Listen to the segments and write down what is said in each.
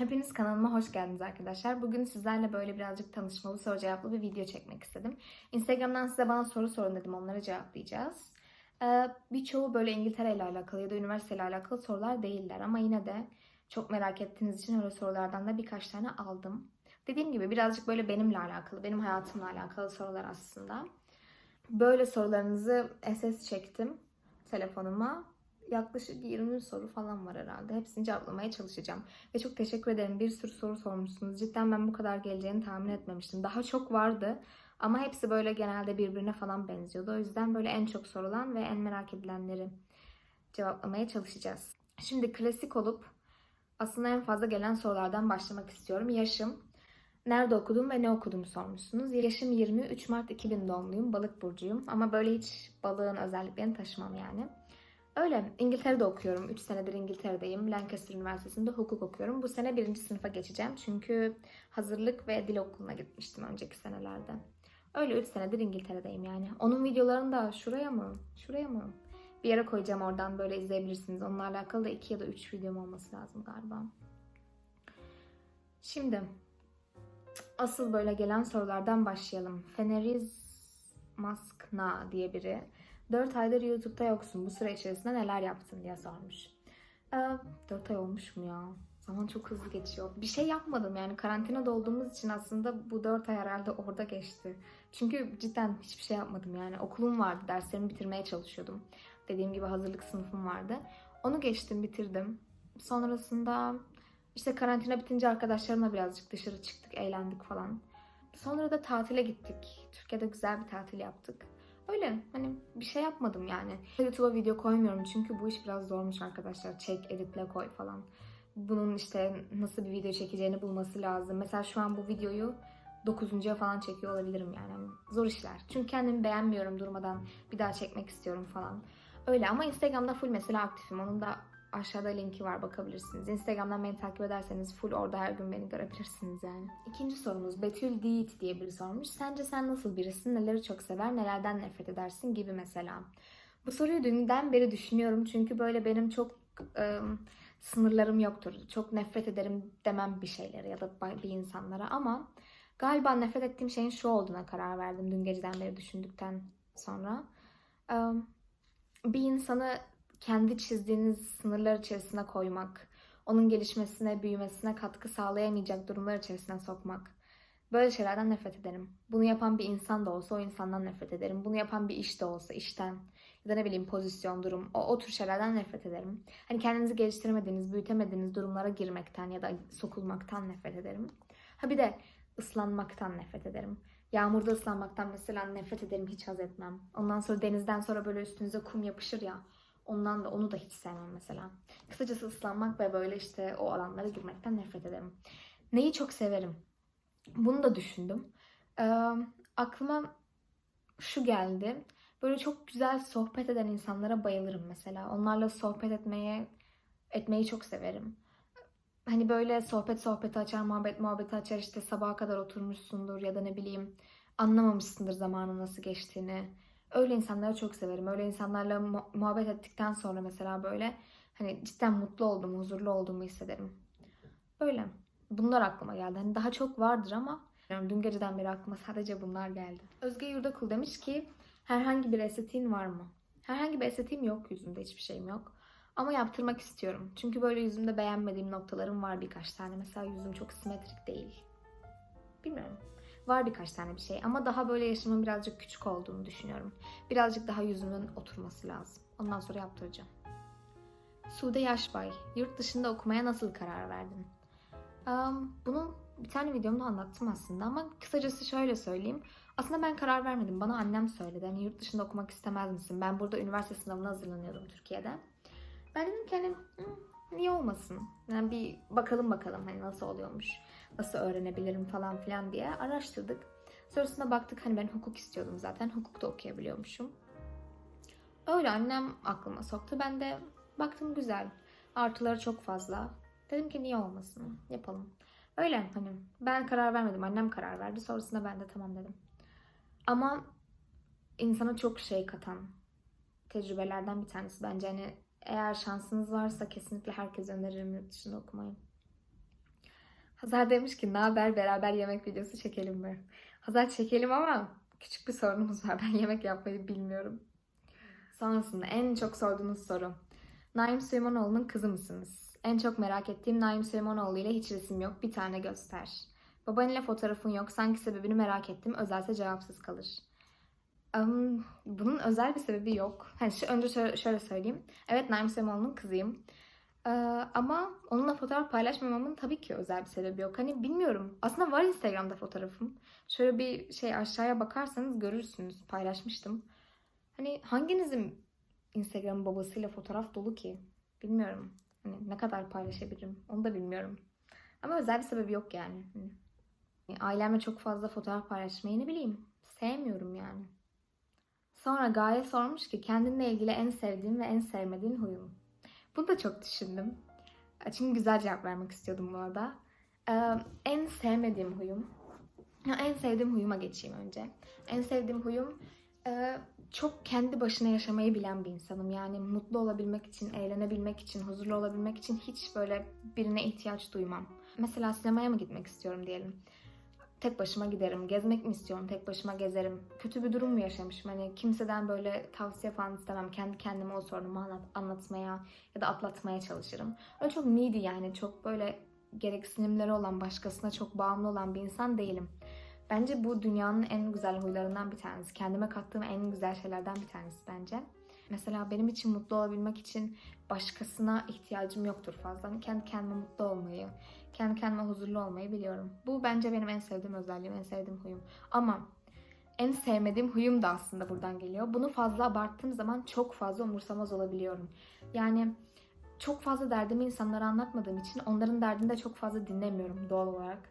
Hepiniz kanalıma hoş geldiniz arkadaşlar. Bugün sizlerle böyle birazcık tanışmalı soru cevaplı bir video çekmek istedim. Instagram'dan size bana soru sorun dedim. Onları cevaplayacağız. Ee, birçoğu böyle İngiltere ile alakalı ya da üniversite ile alakalı sorular değiller. Ama yine de çok merak ettiğiniz için öyle sorulardan da birkaç tane aldım. Dediğim gibi birazcık böyle benimle alakalı, benim hayatımla alakalı sorular aslında. Böyle sorularınızı SS çektim telefonuma. Yaklaşık 20 soru falan var herhalde. Hepsini cevaplamaya çalışacağım. Ve çok teşekkür ederim. Bir sürü soru sormuşsunuz. Cidden ben bu kadar geleceğini tahmin etmemiştim. Daha çok vardı. Ama hepsi böyle genelde birbirine falan benziyordu. O yüzden böyle en çok sorulan ve en merak edilenleri cevaplamaya çalışacağız. Şimdi klasik olup aslında en fazla gelen sorulardan başlamak istiyorum. Yaşım, nerede okudum ve ne okudum sormuşsunuz. Yaşım 20, 3 Mart 2000 doğumluyum, balık burcuyum. Ama böyle hiç balığın özelliklerini taşımam yani. Öyle. İngiltere'de okuyorum. 3 senedir İngiltere'deyim. Lancaster Üniversitesi'nde hukuk okuyorum. Bu sene birinci sınıfa geçeceğim. Çünkü hazırlık ve dil okuluna gitmiştim önceki senelerde. Öyle 3 senedir İngiltere'deyim yani. Onun videolarını da şuraya mı? Şuraya mı? Bir yere koyacağım oradan böyle izleyebilirsiniz. Onunla alakalı da 2 ya da 3 videom olması lazım galiba. Şimdi asıl böyle gelen sorulardan başlayalım. Feneriz Maskna diye biri. 4 aydır YouTube'da yoksun. Bu süre içerisinde neler yaptın diye sormuş. Ee, 4 ay olmuş mu ya? Zaman çok hızlı geçiyor. Bir şey yapmadım yani karantinada olduğumuz için aslında bu 4 ay herhalde orada geçti. Çünkü cidden hiçbir şey yapmadım yani. Okulum vardı, derslerimi bitirmeye çalışıyordum. Dediğim gibi hazırlık sınıfım vardı. Onu geçtim, bitirdim. Sonrasında işte karantina bitince arkadaşlarımla birazcık dışarı çıktık, eğlendik falan. Sonra da tatile gittik. Türkiye'de güzel bir tatil yaptık. Öyle hani bir şey yapmadım yani. YouTube'a video koymuyorum çünkü bu iş biraz zormuş arkadaşlar. Çek, editle koy falan. Bunun işte nasıl bir video çekeceğini bulması lazım. Mesela şu an bu videoyu 9.ya falan çekiyor olabilirim yani. Hani zor işler. Çünkü kendimi beğenmiyorum durmadan bir daha çekmek istiyorum falan. Öyle ama Instagram'da full mesela aktifim. Onun da aşağıda linki var bakabilirsiniz. Instagram'dan beni takip ederseniz full orada her gün beni görebilirsiniz yani. İkinci sorumuz Betül Diit diye biri sormuş. Sence sen nasıl birisin? Neleri çok sever? Nelerden nefret edersin? Gibi mesela. Bu soruyu dünden beri düşünüyorum. Çünkü böyle benim çok ıı, sınırlarım yoktur. Çok nefret ederim demem bir şeylere ya da bir insanlara ama galiba nefret ettiğim şeyin şu olduğuna karar verdim dün geceden beri düşündükten sonra. Bir insanı kendi çizdiğiniz sınırlar içerisine koymak, onun gelişmesine, büyümesine katkı sağlayamayacak durumlar içerisine sokmak. Böyle şeylerden nefret ederim. Bunu yapan bir insan da olsa o insandan nefret ederim. Bunu yapan bir iş de olsa işten ya da ne bileyim pozisyon, durum o, o tür şeylerden nefret ederim. Hani kendinizi geliştiremediğiniz, büyütemediğiniz durumlara girmekten ya da sokulmaktan nefret ederim. Ha bir de ıslanmaktan nefret ederim. Yağmurda ıslanmaktan mesela nefret ederim, hiç haz etmem. Ondan sonra denizden sonra böyle üstünüze kum yapışır ya. Ondan da onu da hiç sevmem mesela. Kısacası ıslanmak ve böyle işte o alanlara girmekten nefret ederim. Neyi çok severim? Bunu da düşündüm. Ee, aklıma şu geldi. Böyle çok güzel sohbet eden insanlara bayılırım mesela. Onlarla sohbet etmeye etmeyi çok severim. Hani böyle sohbet sohbeti açar, muhabbet muhabbeti açar işte sabaha kadar oturmuşsundur ya da ne bileyim anlamamışsındır zamanın nasıl geçtiğini. Öyle insanları çok severim. Öyle insanlarla mu- muhabbet ettikten sonra mesela böyle hani cidden mutlu olduğumu, huzurlu olduğumu hissederim. Öyle. Bunlar aklıma geldi. Hani daha çok vardır ama yani dün geceden beri aklıma sadece bunlar geldi. Özge Yurdakul demiş ki herhangi bir estetiğin var mı? Herhangi bir estetiğim yok yüzümde hiçbir şeyim yok. Ama yaptırmak istiyorum. Çünkü böyle yüzümde beğenmediğim noktalarım var birkaç tane. Mesela yüzüm çok simetrik değil. Bilmiyorum. Var birkaç tane bir şey ama daha böyle yaşımın birazcık küçük olduğunu düşünüyorum. Birazcık daha yüzümün oturması lazım. Ondan sonra yaptıracağım. Sude Yaşbay, yurt dışında okumaya nasıl karar verdin? Um, bunu bir tane videomda anlattım aslında ama kısacası şöyle söyleyeyim. Aslında ben karar vermedim. Bana annem söyledi. Hani yurt dışında okumak istemez misin? Ben burada üniversite sınavına hazırlanıyordum Türkiye'de. Ben dedim ki hani "Hı, niye olmasın? Yani bir bakalım bakalım hani nasıl oluyormuş. Nasıl öğrenebilirim falan filan diye araştırdık. Sonrasında baktık hani ben hukuk istiyordum zaten. Hukukta okuyabiliyormuşum. Öyle annem aklıma soktu. Ben de baktım güzel. Artıları çok fazla. Dedim ki niye olmasın? Yapalım. Öyle hani ben karar vermedim. Annem karar verdi. Sonrasında ben de tamam dedim. Ama insana çok şey katan tecrübelerden bir tanesi. Bence hani eğer şansınız varsa kesinlikle herkese öneririm yurt dışında okumayı. Hazar demiş ki ne haber beraber yemek videosu çekelim mi? Hazar çekelim ama küçük bir sorunumuz var. Ben yemek yapmayı bilmiyorum. Sonrasında en çok sorduğunuz soru. Naim Süleymanoğlu'nun kızı mısınız? En çok merak ettiğim Naim Süleymanoğlu ile hiç resim yok. Bir tane göster. Babanıyla fotoğrafın yok. Sanki sebebini merak ettim. Özelse cevapsız kalır. Am, bunun özel bir sebebi yok. Hani şu, önce şöyle söyleyeyim. Evet Naim Süleymanoğlu'nun kızıyım. Ee, ama onunla fotoğraf paylaşmamamın tabii ki özel bir sebebi yok. Hani bilmiyorum. Aslında var Instagram'da fotoğrafım. Şöyle bir şey aşağıya bakarsanız görürsünüz. Paylaşmıştım. Hani hanginizin Instagram babasıyla fotoğraf dolu ki? Bilmiyorum. Hani ne kadar paylaşabilirim onu da bilmiyorum. Ama özel bir sebebi yok yani. Hani ailemle çok fazla fotoğraf paylaşmayı ne bileyim. Sevmiyorum yani. Sonra Gaye sormuş ki kendinle ilgili en sevdiğin ve en sevmediğin huyun. Bunu da çok düşündüm. Çünkü güzel cevap vermek istiyordum bu arada. Ee, en sevmediğim huyum. En sevdiğim huyuma geçeyim önce. En sevdiğim huyum e, çok kendi başına yaşamayı bilen bir insanım. Yani mutlu olabilmek için, eğlenebilmek için, huzurlu olabilmek için hiç böyle birine ihtiyaç duymam. Mesela sinemaya mı gitmek istiyorum diyelim. Tek başıma giderim. Gezmek mi istiyorum? Tek başıma gezerim. Kötü bir durum mu yaşamışım? Hani kimseden böyle tavsiye falan istemem. Kendi kendime o sorunumu anlat, anlatmaya ya da atlatmaya çalışırım. Öyle çok needy yani. Çok böyle gereksinimleri olan, başkasına çok bağımlı olan bir insan değilim. Bence bu dünyanın en güzel huylarından bir tanesi. Kendime kattığım en güzel şeylerden bir tanesi bence. Mesela benim için mutlu olabilmek için başkasına ihtiyacım yoktur fazla. Hani kendi kendime mutlu olmayı, kendi kendime huzurlu olmayı biliyorum. Bu bence benim en sevdiğim özelliğim, en sevdiğim huyum. Ama en sevmediğim huyum da aslında buradan geliyor. Bunu fazla abarttığım zaman çok fazla umursamaz olabiliyorum. Yani çok fazla derdimi insanlara anlatmadığım için onların derdini de çok fazla dinlemiyorum doğal olarak.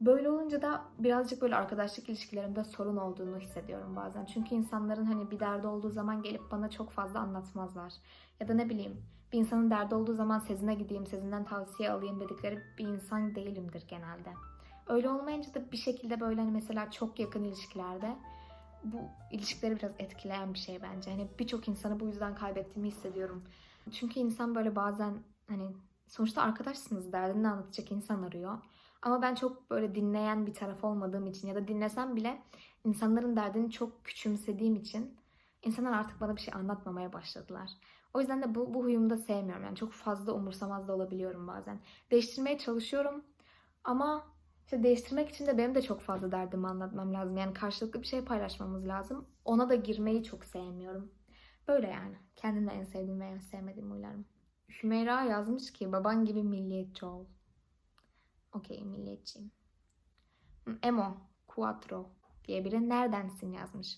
Böyle olunca da birazcık böyle arkadaşlık ilişkilerimde sorun olduğunu hissediyorum bazen. Çünkü insanların hani bir derdi olduğu zaman gelip bana çok fazla anlatmazlar. Ya da ne bileyim bir insanın derdi olduğu zaman Sezin'e gideyim, Sezin'den tavsiye alayım dedikleri bir insan değilimdir genelde. Öyle olmayınca da bir şekilde böyle hani mesela çok yakın ilişkilerde bu ilişkileri biraz etkileyen bir şey bence. Hani birçok insanı bu yüzden kaybettiğimi hissediyorum. Çünkü insan böyle bazen hani sonuçta arkadaşsınız derdini anlatacak insan arıyor. Ama ben çok böyle dinleyen bir taraf olmadığım için ya da dinlesem bile insanların derdini çok küçümsediğim için insanlar artık bana bir şey anlatmamaya başladılar. O yüzden de bu, bu huyumu da sevmiyorum. Yani çok fazla umursamaz da olabiliyorum bazen. Değiştirmeye çalışıyorum ama işte değiştirmek için de benim de çok fazla derdimi anlatmam lazım. Yani karşılıklı bir şey paylaşmamız lazım. Ona da girmeyi çok sevmiyorum. Böyle yani. Kendimde en sevdiğim ve en sevmediğim huylarım. Hümeyra yazmış ki baban gibi milliyetçi ol. Okey milliyetçiyim. Emo Quattro diye biri neredensin yazmış.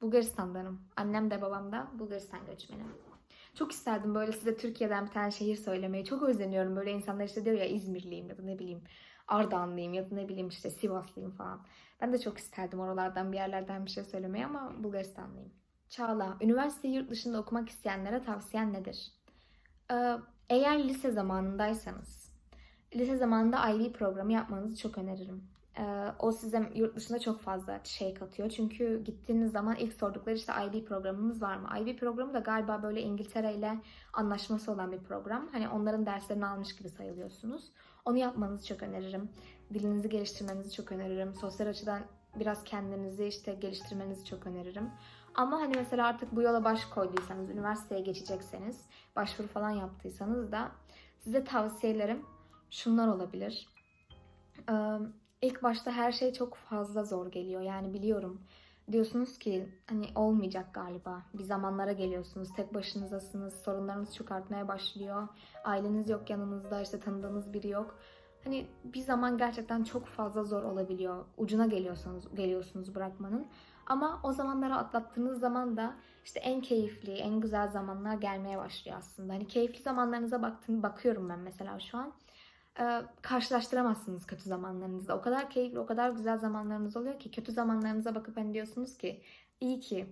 Bulgaristan'danım. Annem de babam da Bulgaristan göçmeni. Çok isterdim böyle size Türkiye'den bir tane şehir söylemeyi. Çok özeniyorum. Böyle insanlar işte diyor ya İzmirliyim ya da ne bileyim Ardahanlıyım ya da ne bileyim işte Sivaslıyım falan. Ben de çok isterdim oralardan bir yerlerden bir şey söylemeyi ama Bulgaristanlıyım. Çağla, üniversite yurt dışında okumak isteyenlere tavsiyen nedir? Ee, eğer lise zamanındaysanız, lise zamanında IB programı yapmanızı çok öneririm. Ee, o size yurt dışında çok fazla şey katıyor. Çünkü gittiğiniz zaman ilk sordukları işte IB programımız var mı? IB programı da galiba böyle İngiltere ile anlaşması olan bir program. Hani onların derslerini almış gibi sayılıyorsunuz. Onu yapmanızı çok öneririm. Dilinizi geliştirmenizi çok öneririm. Sosyal açıdan biraz kendinizi işte geliştirmenizi çok öneririm. Ama hani mesela artık bu yola baş koyduysanız, üniversiteye geçecekseniz, başvuru falan yaptıysanız da size tavsiyelerim şunlar olabilir. Ee, ilk başta her şey çok fazla zor geliyor. Yani biliyorum. Diyorsunuz ki hani olmayacak galiba. Bir zamanlara geliyorsunuz. Tek başınızdasınız. Sorunlarınız çok artmaya başlıyor. Aileniz yok yanınızda. işte tanıdığınız biri yok. Hani bir zaman gerçekten çok fazla zor olabiliyor. Ucuna geliyorsunuz, geliyorsunuz bırakmanın. Ama o zamanları atlattığınız zaman da işte en keyifli, en güzel zamanlar gelmeye başlıyor aslında. Hani keyifli zamanlarınıza baktığım, bakıyorum ben mesela şu an. Ee, karşılaştıramazsınız kötü zamanlarınızla. O kadar keyifli, o kadar güzel zamanlarınız oluyor ki kötü zamanlarınıza bakıp hani diyorsunuz ki iyi ki,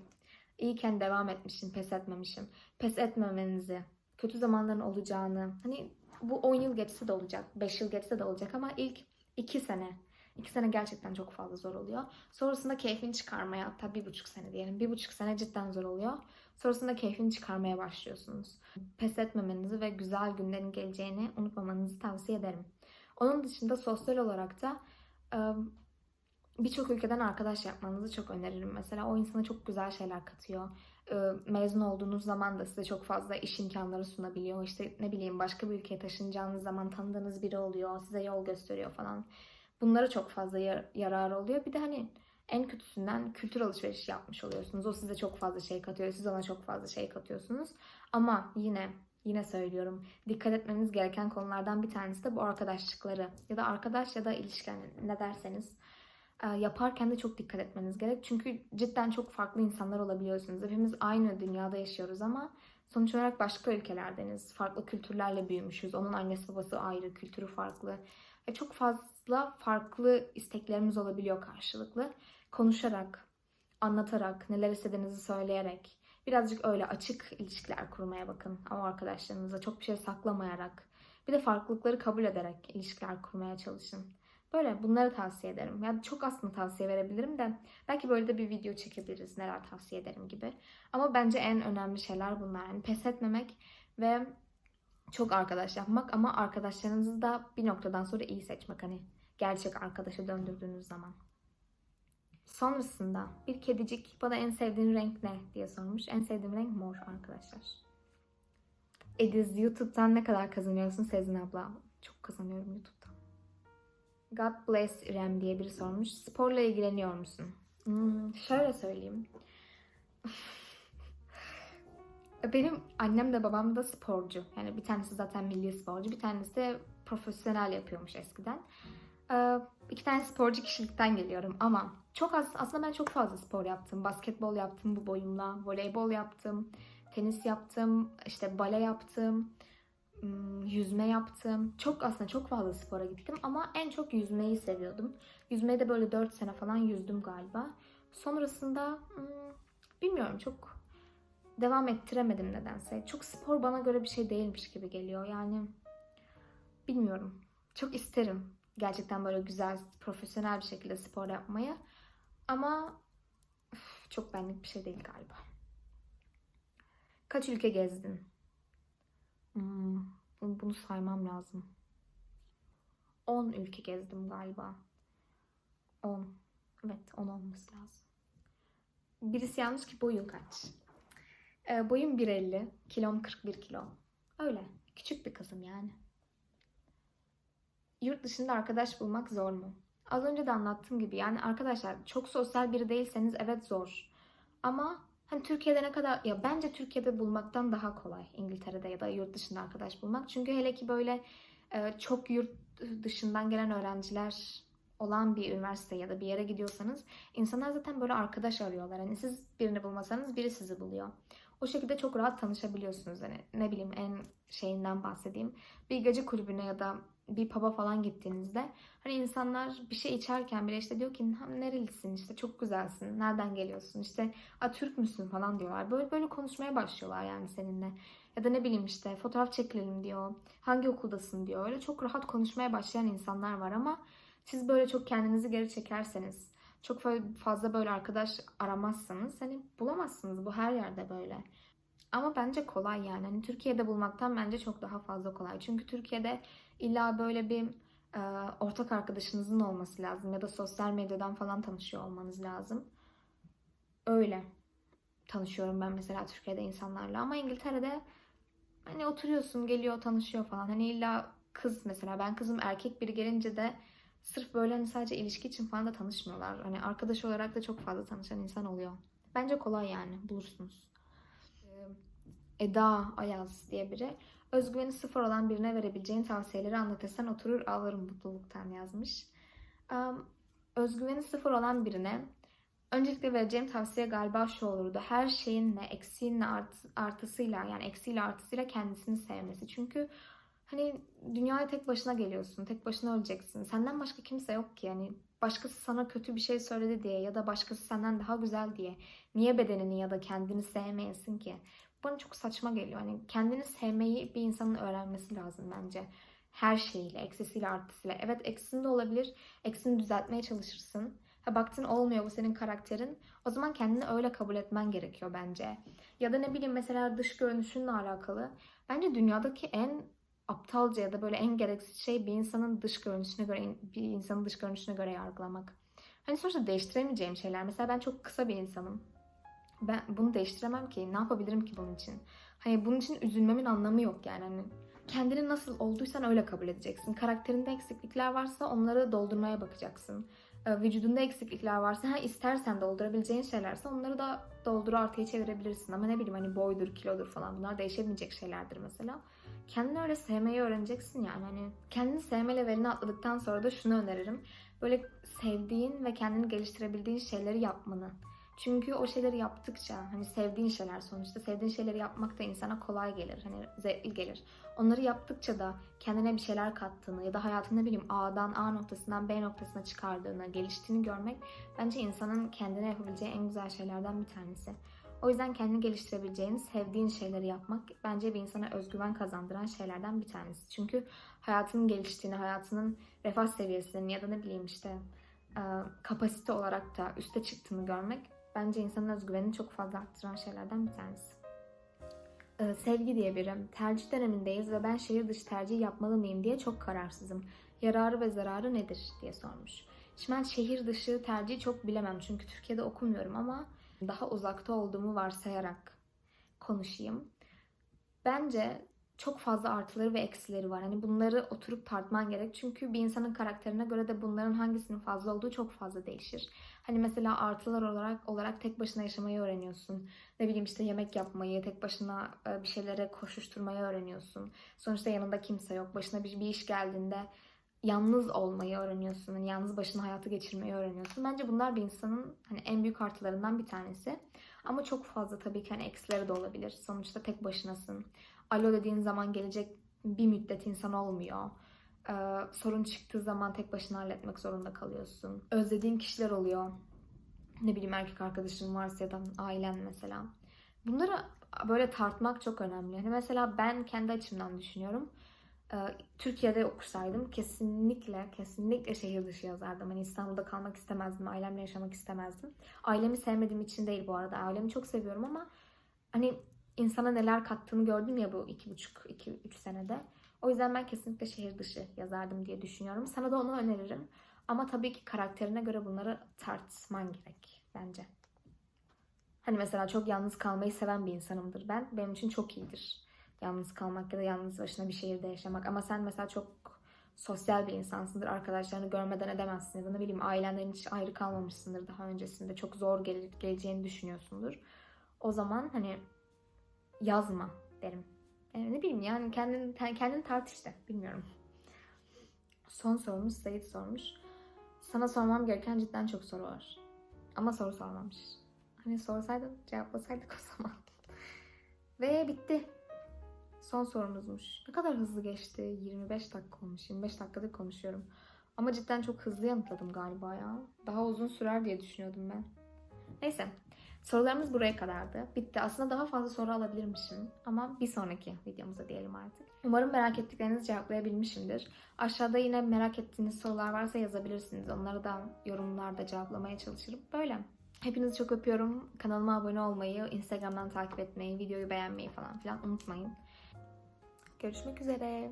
iyiken devam etmişim, pes etmemişim. Pes etmemenizi, kötü zamanların olacağını, hani bu 10 yıl geçse de olacak, 5 yıl geçse de olacak ama ilk 2 sene, 2 sene gerçekten çok fazla zor oluyor. Sonrasında keyfini çıkarmaya, hatta bir buçuk sene diyelim, bir buçuk sene cidden zor oluyor. Sonrasında keyfini çıkarmaya başlıyorsunuz. Pes etmemenizi ve güzel günlerin geleceğini unutmamanızı tavsiye ederim. Onun dışında sosyal olarak da birçok ülkeden arkadaş yapmanızı çok öneririm. Mesela o insana çok güzel şeyler katıyor. Mezun olduğunuz zaman da size çok fazla iş imkanları sunabiliyor. İşte ne bileyim başka bir ülkeye taşınacağınız zaman tanıdığınız biri oluyor, size yol gösteriyor falan. Bunlara çok fazla yar- yararı oluyor. Bir de hani en kötüsünden kültür alışverişi yapmış oluyorsunuz. O size çok fazla şey katıyor, siz ona çok fazla şey katıyorsunuz. Ama yine yine söylüyorum dikkat etmeniz gereken konulardan bir tanesi de bu arkadaşlıkları ya da arkadaş ya da ilişki hani ne derseniz e, yaparken de çok dikkat etmeniz gerek. Çünkü cidden çok farklı insanlar olabiliyorsunuz. Hepimiz aynı dünyada yaşıyoruz ama sonuç olarak başka ülkelerdeniz. Farklı kültürlerle büyümüşüz. Onun annesi babası ayrı, kültürü farklı. Ve çok fazla farklı isteklerimiz olabiliyor karşılıklı. Konuşarak, anlatarak, neler istediğinizi söyleyerek, birazcık öyle açık ilişkiler kurmaya bakın. Ama arkadaşlarınıza çok bir şey saklamayarak, bir de farklılıkları kabul ederek ilişkiler kurmaya çalışın. Böyle bunları tavsiye ederim. Yani çok aslında tavsiye verebilirim de belki böyle de bir video çekebiliriz neler tavsiye ederim gibi. Ama bence en önemli şeyler bunlar. Yani pes etmemek ve çok arkadaş yapmak ama arkadaşlarınızı da bir noktadan sonra iyi seçmek hani gerçek arkadaşa döndürdüğünüz zaman. Sonrasında bir kedicik bana en sevdiğin renk ne diye sormuş. En sevdiğim renk mor arkadaşlar. Ediz YouTube'dan ne kadar kazanıyorsun Sezin abla? Çok kazanıyorum YouTube'dan. God bless İrem diye biri sormuş. Sporla ilgileniyor musun? Hmm, şöyle söyleyeyim. Benim annem de babam da sporcu. Yani bir tanesi zaten milli sporcu, bir tanesi de profesyonel yapıyormuş eskiden. Ee, iki tane sporcu kişilikten geliyorum ama çok az, aslında ben çok fazla spor yaptım. Basketbol yaptım bu boyumla, voleybol yaptım, tenis yaptım, işte bale yaptım, hmm, yüzme yaptım. Çok aslında çok fazla spora gittim ama en çok yüzmeyi seviyordum. Yüzmeyi de böyle 4 sene falan yüzdüm galiba. Sonrasında hmm, bilmiyorum çok devam ettiremedim nedense. Çok spor bana göre bir şey değilmiş gibi geliyor. Yani bilmiyorum. Çok isterim gerçekten böyle güzel, profesyonel bir şekilde spor yapmayı. Ama çok benlik bir şey değil galiba. Kaç ülke gezdin? Hmm, bunu, bunu saymam lazım. 10 ülke gezdim galiba. 10. Evet 10 olması lazım. Birisi yanlış ki boyun kaç? Ee, boyum 1.50. Kilom 41 kilo. Öyle. Küçük bir kızım yani. Yurt dışında arkadaş bulmak zor mu? Az önce de anlattığım gibi yani arkadaşlar çok sosyal biri değilseniz evet zor. Ama hani Türkiye'de ne kadar ya bence Türkiye'de bulmaktan daha kolay İngiltere'de ya da yurt dışında arkadaş bulmak. Çünkü hele ki böyle e, çok yurt dışından gelen öğrenciler olan bir üniversite ya da bir yere gidiyorsanız insanlar zaten böyle arkadaş arıyorlar. Hani siz birini bulmasanız biri sizi buluyor. O şekilde çok rahat tanışabiliyorsunuz. Hani ne bileyim en şeyinden bahsedeyim. Bir gece kulübüne ya da bir pub'a falan gittiğinizde hani insanlar bir şey içerken bile işte diyor ki "Ha, nerelisin? işte çok güzelsin. Nereden geliyorsun? işte a Türk müsün? falan diyorlar. Böyle böyle konuşmaya başlıyorlar yani seninle. Ya da ne bileyim işte fotoğraf çekilelim diyor. Hangi okuldasın? diyor. Öyle çok rahat konuşmaya başlayan insanlar var ama siz böyle çok kendinizi geri çekerseniz çok fa- fazla böyle arkadaş aramazsanız hani bulamazsınız. Bu her yerde böyle. Ama bence kolay yani. Hani Türkiye'de bulmaktan bence çok daha fazla kolay. Çünkü Türkiye'de illa böyle bir e, ortak arkadaşınızın olması lazım ya da sosyal medyadan falan tanışıyor olmanız lazım. Öyle tanışıyorum ben mesela Türkiye'de insanlarla ama İngiltere'de hani oturuyorsun geliyor tanışıyor falan. Hani illa kız mesela ben kızım erkek biri gelince de sırf böyle hani sadece ilişki için falan da tanışmıyorlar. Hani arkadaş olarak da çok fazla tanışan insan oluyor. Bence kolay yani bulursunuz. Eda Ayaz diye biri. Özgüveni sıfır olan birine verebileceğin tavsiyeleri anlatırsan oturur ağlarım mutluluktan yazmış. Özgüveni sıfır olan birine öncelikle vereceğim tavsiye galiba şu olurdu. Her şeyinle, eksiğinle, art, artısıyla yani eksiğiyle artısıyla kendisini sevmesi. Çünkü hani dünyaya tek başına geliyorsun, tek başına öleceksin. Senden başka kimse yok ki. Yani başkası sana kötü bir şey söyledi diye ya da başkası senden daha güzel diye niye bedenini ya da kendini sevmeyesin ki? Bana çok saçma geliyor. Hani kendini sevmeyi bir insanın öğrenmesi lazım bence. Her şeyiyle, eksisiyle, artısıyla. Evet eksinde olabilir. Eksini düzeltmeye çalışırsın. Ha baktın olmuyor bu senin karakterin. O zaman kendini öyle kabul etmen gerekiyor bence. Ya da ne bileyim mesela dış görünüşünle alakalı. Bence dünyadaki en aptalca ya da böyle en gereksiz şey bir insanın dış görünüşüne göre bir insanın dış görünüşüne göre yargılamak. Hani sonuçta değiştiremeyeceğim şeyler. Mesela ben çok kısa bir insanım. Ben bunu değiştiremem ki. Ne yapabilirim ki bunun için? Hani bunun için üzülmemin anlamı yok yani. Hani kendini nasıl olduysan öyle kabul edeceksin. Karakterinde eksiklikler varsa onları doldurmaya bakacaksın. Ee, Vücudunda eksiklikler varsa ha istersen doldurabileceğin şeylerse onları da doldur artıya çevirebilirsin. Ama ne bileyim hani boydur, kilodur falan bunlar değişebilecek şeylerdir mesela. Kendini öyle sevmeyi öğreneceksin yani. Hani kendini sevme levelini atladıktan sonra da şunu öneririm. Böyle sevdiğin ve kendini geliştirebildiğin şeyleri yapmanı. Çünkü o şeyleri yaptıkça hani sevdiğin şeyler sonuçta sevdiğin şeyleri yapmak da insana kolay gelir. Hani zevkli gelir. Onları yaptıkça da kendine bir şeyler kattığını ya da hayatında bileyim A'dan A noktasından B noktasına çıkardığını, geliştiğini görmek bence insanın kendine yapabileceği en güzel şeylerden bir tanesi. O yüzden kendini geliştirebileceğin, sevdiğin şeyleri yapmak bence bir insana özgüven kazandıran şeylerden bir tanesi. Çünkü hayatının geliştiğini, hayatının refah seviyesinin ya da ne bileyim işte e, kapasite olarak da üste çıktığını görmek bence insanın özgüvenini çok fazla arttıran şeylerden bir tanesi. Ee, Sevgi diye biri. Tercih dönemindeyiz ve ben şehir dışı tercih yapmalı mıyım diye çok kararsızım. Yararı ve zararı nedir diye sormuş. Şimdi ben şehir dışı tercihi çok bilemem çünkü Türkiye'de okumuyorum ama daha uzakta olduğumu varsayarak konuşayım. Bence çok fazla artıları ve eksileri var. Hani bunları oturup tartman gerek. Çünkü bir insanın karakterine göre de bunların hangisinin fazla olduğu çok fazla değişir. Hani mesela artılar olarak olarak tek başına yaşamayı öğreniyorsun. Ne bileyim işte yemek yapmayı, tek başına e, bir şeylere koşuşturmayı öğreniyorsun. Sonuçta yanında kimse yok. Başına bir, bir iş geldiğinde yalnız olmayı öğreniyorsun. Hani yalnız başına hayatı geçirmeyi öğreniyorsun. Bence bunlar bir insanın hani en büyük artılarından bir tanesi. Ama çok fazla tabii ki hani eksileri de olabilir. Sonuçta tek başınasın. Alo dediğin zaman gelecek bir müddet insan olmuyor. Ee, sorun çıktığı zaman tek başına halletmek zorunda kalıyorsun. Özlediğin kişiler oluyor. Ne bileyim erkek arkadaşın varsa ya da ailen mesela. Bunları böyle tartmak çok önemli. Hani mesela ben kendi açımdan düşünüyorum. Ee, Türkiye'de okursaydım kesinlikle kesinlikle şehir dışı yazardım. Hani İstanbul'da kalmak istemezdim. Ailemle yaşamak istemezdim. Ailemi sevmediğim için değil bu arada. Ailemi çok seviyorum ama hani insana neler kattığını gördüm ya bu iki buçuk, iki, üç senede. O yüzden ben kesinlikle şehir dışı yazardım diye düşünüyorum. Sana da onu öneririm. Ama tabii ki karakterine göre bunları tartman gerek bence. Hani mesela çok yalnız kalmayı seven bir insanımdır ben. Benim için çok iyidir. Yalnız kalmak ya da yalnız başına bir şehirde yaşamak. Ama sen mesela çok sosyal bir insansındır. Arkadaşlarını görmeden edemezsin. Ya da ne bileyim ailenden hiç ayrı kalmamışsındır daha öncesinde. Çok zor gele- geleceğini düşünüyorsundur. O zaman hani yazma derim. Yani ne bileyim yani kendin, kendini tart işte. Bilmiyorum. Son sorumuz Sait sormuş. Sana sormam gereken cidden çok soru var. Ama soru sormamış. Hani sorsaydın cevaplasaydık o zaman. Ve bitti. Son sorumuzmuş. Ne kadar hızlı geçti. 25 dakika olmuş. 25 dakikadır konuşuyorum. Ama cidden çok hızlı yanıtladım galiba ya. Daha uzun sürer diye düşünüyordum ben. Neyse. Sorularımız buraya kadardı. Bitti. Aslında daha fazla soru alabilirmişim. Ama bir sonraki videomuzda diyelim artık. Umarım merak ettiklerinizi cevaplayabilmişimdir. Aşağıda yine merak ettiğiniz sorular varsa yazabilirsiniz. Onları da yorumlarda cevaplamaya çalışırım. Böyle. Hepinizi çok öpüyorum. Kanalıma abone olmayı, Instagram'dan takip etmeyi, videoyu beğenmeyi falan filan unutmayın. Görüşmek üzere.